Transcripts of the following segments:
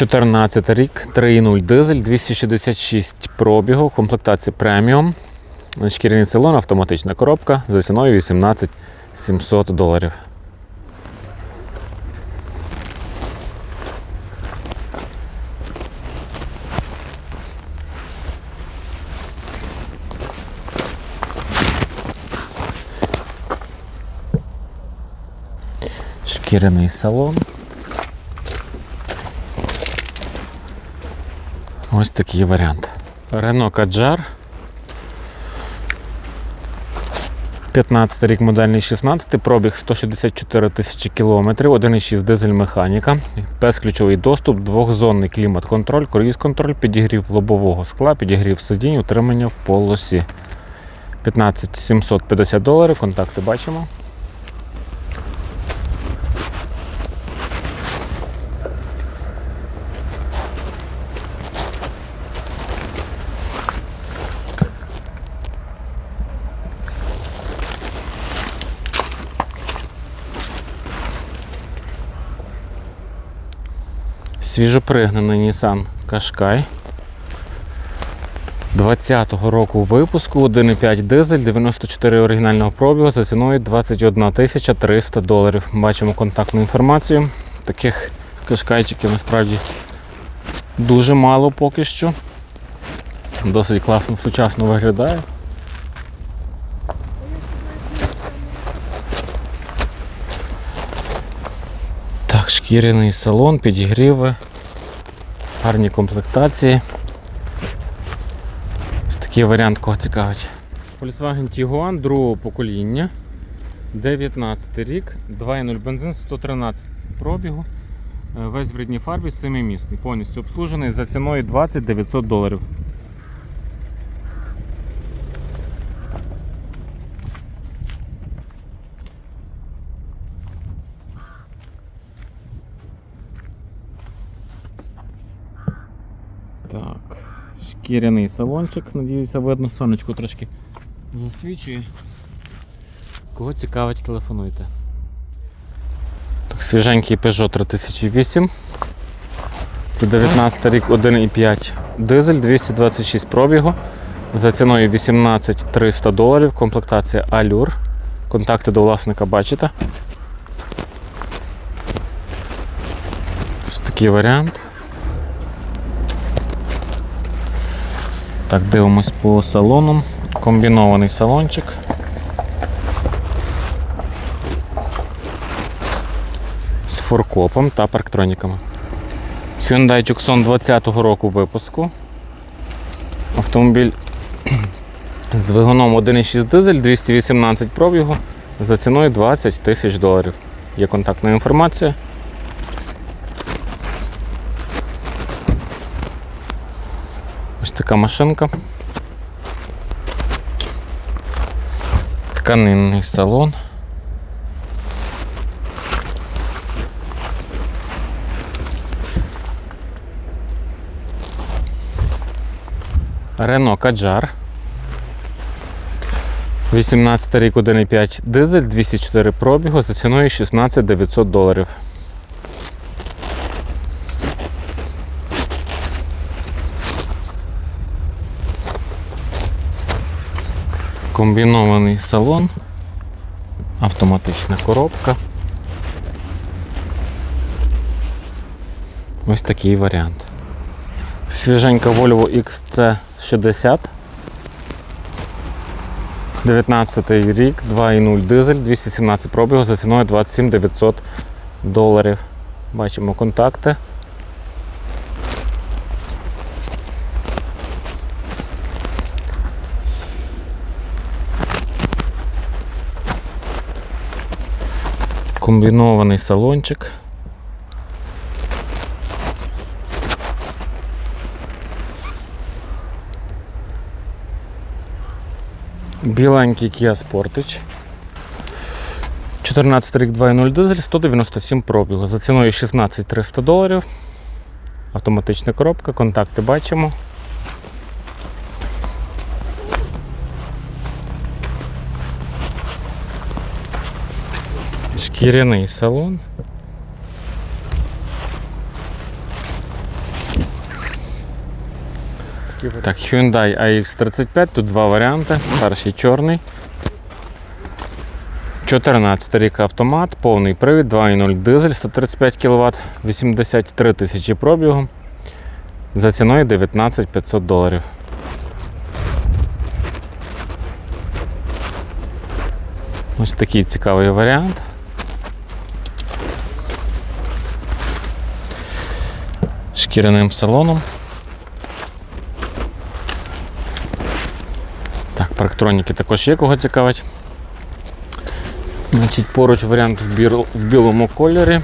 14 рік, 3.0 дизель, 266 пробігу, комплектація преміум. Шкіряний салон, автоматична коробка за ціною 18 700 доларів. Шкіряний салон. Ось такий варіант. Renault Kadjar. 15 рік модельний 16, пробіг 164 тисячі кілометрів, 1,6 дизель механіка, безключовий доступ, двохзонний клімат-контроль, круїз-контроль, підігрів лобового скла, підігрів сидінь, утримання в полосі. 15 750 доларів, контакти бачимо. Свіжопригнаний Nissan Qashqai 20-го року випуску, 1,5 дизель, 94 оригінального пробігу за ціною 21 300 доларів. Бачимо контактну інформацію. Таких кашкайчиків насправді дуже мало поки що. Досить класно, сучасно виглядає. Так, шкіряний салон, підігріви, гарні комплектації. Ось такий варіант кого цікавить. Volkswagen Tiguan другого покоління. 19 рік, 2.0 бензин, 113 пробігу. Е, Весь в рідній фарбі, 7-місний, повністю обслужений за ціною 20 900 доларів. Так, шкіряний салончик, надіюся, видно, сонечко трошки засвічує. Кого цікавить, телефонуйте. Так, свіженький Peugeot 3008. Це 19 рік 1,5 дизель, 226 пробігу. За ціною 18 300 доларів. Комплектація Allure. Контакти до власника бачите. Ось такий варіант. Так, дивимось по салону. Комбінований салончик. З форкопом та парктроніками. Hyundai Tucson 20-го року випуску. Автомобіль з двигуном 1,6 дизель, 218 пробігу за ціною 20 тисяч доларів. Є контактна інформація. Така машинка. Тканинний салон. Рено Каджар. 18 рік 1,5 дизель, 204 пробігу за ціною 16 900 доларів. Комбінований салон, автоматична коробка. Ось такий варіант. Свіженька Volvo XC60. 19 рік, 2,0 дизель, 217 пробігу за ціною 27 900 доларів. Бачимо контакти. Комбінований салончик. Біленький Kia Sportage. 14 рік 2.0 дизель, 197 пробігу. За ціною 16 300 доларів. Автоматична коробка, контакти бачимо. Шкіряний салон. Так, Hyundai AX35, тут два варіанти. Перший чорний. 14 рік автомат, повний привід, 2.0 дизель, 135 кВт, 83 тисячі пробігу. За ціною 19 500 доларів. Ось такий цікавий варіант. Шкіряним салоном. Так, парктроніки також є кого цікавить. Значить, поруч варіант в, бір... в білому кольорі.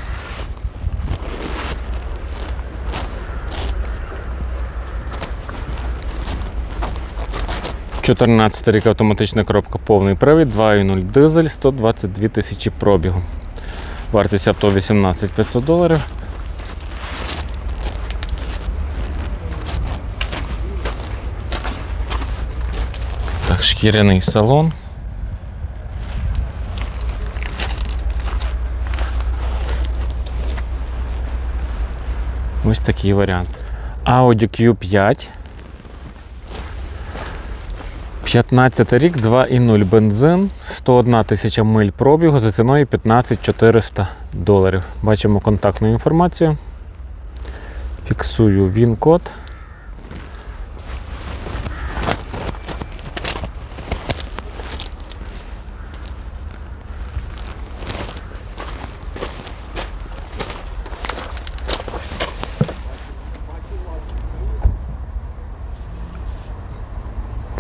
Чотирнадцятий рік автоматична коробка повний привід, 2.0 дизель, 122 тисячі пробігу. Вартість авто 18 500 доларів. Так, шкіряний салон. Ось такий варіант. Audi Q5. 15 рік, 2,0 бензин, 101 тисяча миль пробігу за ціною 15 400 доларів. Бачимо контактну інформацію. Фіксую він-код.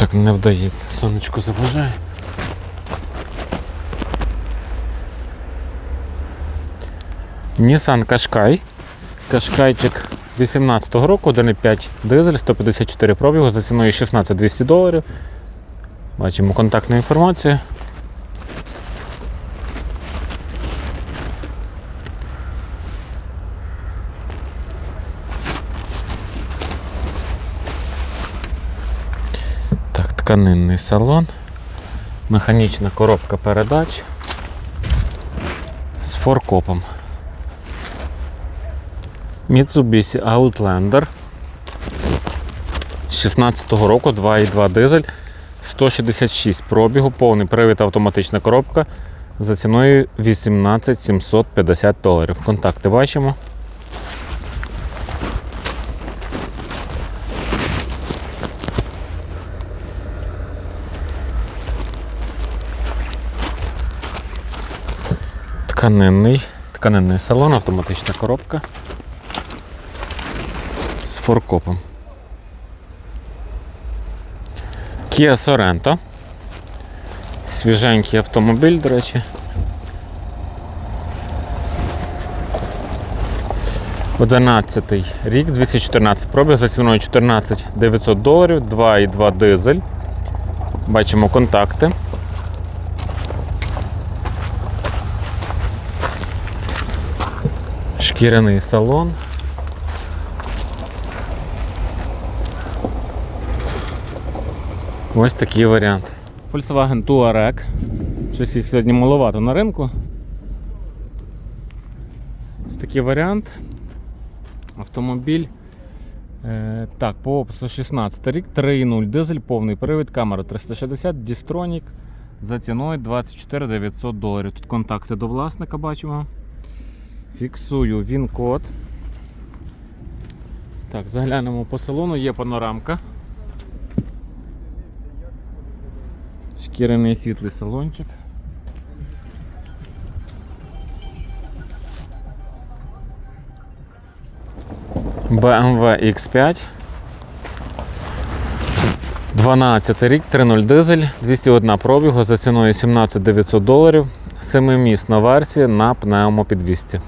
Так не вдається, сонечко заважає. Nissan Qashqai. Кашкайчик 18-го року, 1,5 дизель, 154 пробігу за ціною 16 200 доларів. Бачимо контактну інформацію. Так, тканинний салон, механічна коробка передач з форкопом. Mitsubishi Outlander 16-го року 2,2 дизель, 166 пробігу, повний привід автоматична коробка за ціною 18 750 доларів. Контакти бачимо. Тканинний, тканинний салон, автоматична коробка з форкопом. Kia Sorento. Свіженький автомобіль, до речі. Одинадцятий рік, 214 пробіг за ціною 14 900 доларів, 2,2 дизель. Бачимо контакти. Шкіряний салон. Ось такий варіант. Volkswagen Touareg. Щось їх сьогодні маловато на ринку. Ось такий варіант. Автомобіль. Е, так, по опису 16 рік, 3.0 дизель, повний привід, камера 360, Distronic за ціною 24 900 доларів. Тут контакти до власника бачимо. Фіксую він-код. Так, заглянемо по салону, є панорамка. Шкіряний світлий салончик. BMW X5. 12 рік, 3.0 дизель, 201 пробігу за ціною 17 900 доларів. Семимісна версія на пневмопідвісці.